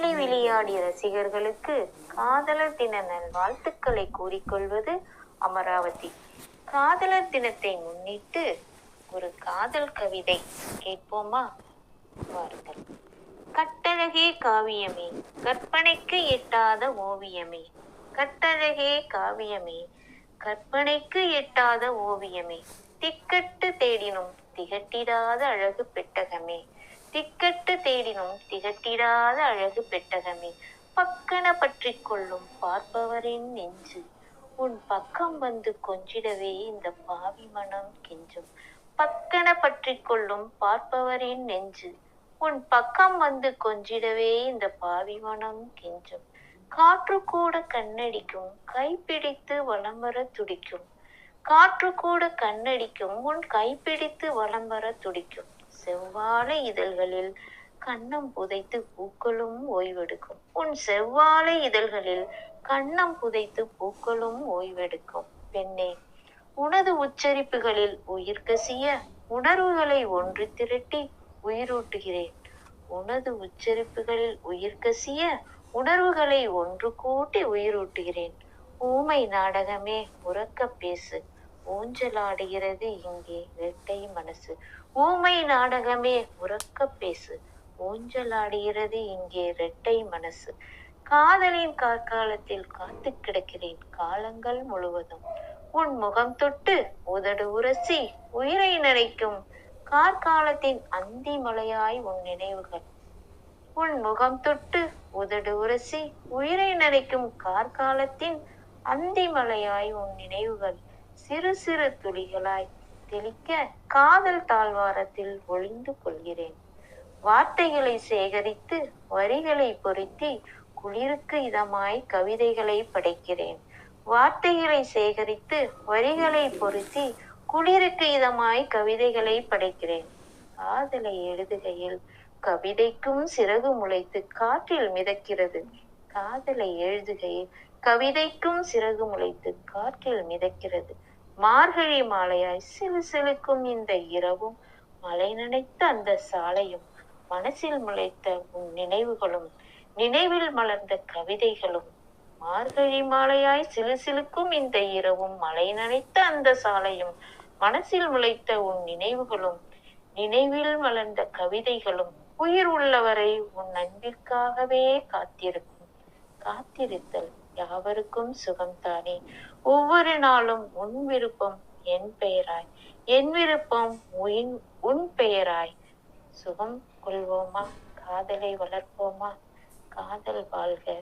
காதலை விளையாடிய ரசிகர்களுக்கு காதலர் தின நல்வாழ்த்துக்களை கூறிக்கொள்வது அமராவதி. காதலர் தினத்தை முன்னிட்டு ஒரு காதல் கவிதை கேட்போமா? வாருங்கள் கட்டழகே காவியமே கற்பனைக்கு எட்டாத ஓவியமே. கட்டழகே காவியமே கற்பனைக்கு எட்டாத ஓவியமே. திக்கட்டு தேடினும் திகட்டிடாத அழகு பெட்டகமே. திக்கட்டு தேடினும் திகட்டிடாத அழகு பெட்டகமே. பக்கன பற்றி கொள்ளும் பார்ப்பவரின் நெஞ்சு. உன் பக்கம் வந்து கொஞ்சிடவே இந்த பாவி மனம் கெஞ்சும். பக்கன பற்றி கொள்ளும் பார்ப்பவரின் நெஞ்சு. உன் பக்கம் வந்து கொஞ்சிடவே இந்த பாவி மனம் கெஞ்சும். காற்று கூட கண்ணடிக்கும் கைப்பிடித்து வலம் வர துடிக்கும். காற்று கூட கண்ணடிக்கும் உன் கைப்பிடித்து வலம் வர துடிக்கும். செவ்வாழை இதழ்களில் கண்ணம் புதைத்து பூக்களும் ஓய்வெடுக்கும். உன் செவ்வாழை இதழ்களில் கண்ணம் புதைத்து பூக்களும் ஓய்வெடுக்கும். பெண்ணே உனது உச்சரிப்புகளில் உயிர் கசிய உணர்வுகளை ஒன்று திரட்டி உயிரூட்டுகிறேன். உனது உச்சரிப்புகளில் உயிர் கசிய உணர்வுகளை ஒன்று கூட்டி உயிரூட்டுகிறேன். ஊமை நாடகமே உறக்க பேசு. ஊஞ்சலாடுகிறது இங்கே இரட்டை மனசு. ஊமை நாடகமே உறக்க பேசு. ஊஞ்சலாடுகிறது இங்கே இரட்டை மனசு. காதலின் கார்காலத்தில் காத்து கிடக்கிறேன் காலங்கள் முழுவதும். உன் முகம் தொட்டு உதடு உரசி உயிரை நனைக்கும் கார்காலத்தின் அந்தி மலையாய் உன் நினைவுகள். உன் முகம் தொட்டு உதடு உரசி உயிரை நனைக்கும் கார்காலத்தின் அந்தி மலையாய் உன் நினைவுகள். சிறு சிறு துளிகளாய் தெளிக்க காதல் தாழ்வாரத்தில் ஒளிந்து கொள்கிறேன். வார்த்தைகளை சேகரித்து வரிகளை பொருத்தி குளிருக்கு இதமாய் கவிதைகளை படைக்கிறேன். வார்த்தைகளை சேகரித்து வரிகளை பொருத்தி குளிருக்கு இதமாய் கவிதைகளை படைக்கிறேன். காதலை எழுதுகையில் கவிதைக்கும் சிறகு முளைத்து காற்றில் மிதக்கிறது. காதலை எழுதுகையில் கவிதைக்கும் சிறகு முளைத்து காற்றில் மிதக்கிறது. மார்கழி மாலையாய் சிலு சிலுக்கும் இந்த இரவும் மலை நனைத்த அந்த சாலையும் மனசில் முளைத்த உன் நினைவுகளும் நினைவில் மலர்ந்த கவிதைகளும் மார்கழி மாலையாய் சிலு சிலுக்கும் இந்த இரவும் மலை நனைத்த அந்த சாலையும் மனசில் முளைத்த உன் நினைவுகளும் நினைவில் மலர்ந்த கவிதைகளும் உயிர் உள்ளவரை உன் அன்பிற்காகவே காத்திருக்கும். காத்திருத்தல். யாவருக்கும் சுகம்தானே. ஒவ்வொரு நாளும் உன் விருப்பம் என் பெயராய். என் விருப்பம் உன் உன் பெயராய். சுகம் கொள்வோமா? காதலை வளர்ப்போமா? காதல் வாழ்க.